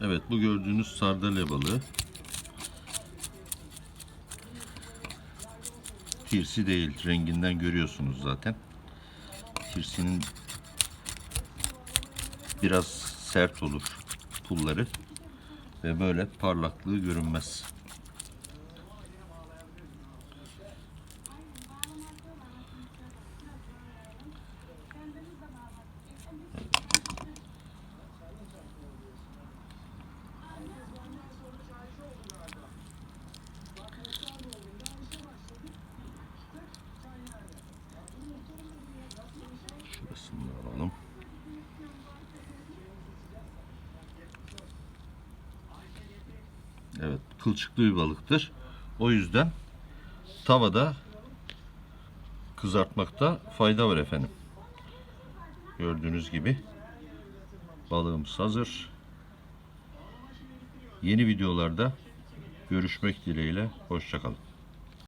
Evet bu gördüğünüz sardalya balığı. Tirsi değil. Renginden görüyorsunuz zaten. Tirsinin biraz sert olur pulları ve böyle parlaklığı görünmez. Alalım. Evet, kılçıklı bir balıktır. O yüzden tavada kızartmakta fayda var efendim. Gördüğünüz gibi balığımız hazır. Yeni videolarda görüşmek dileğiyle. Hoşçakalın.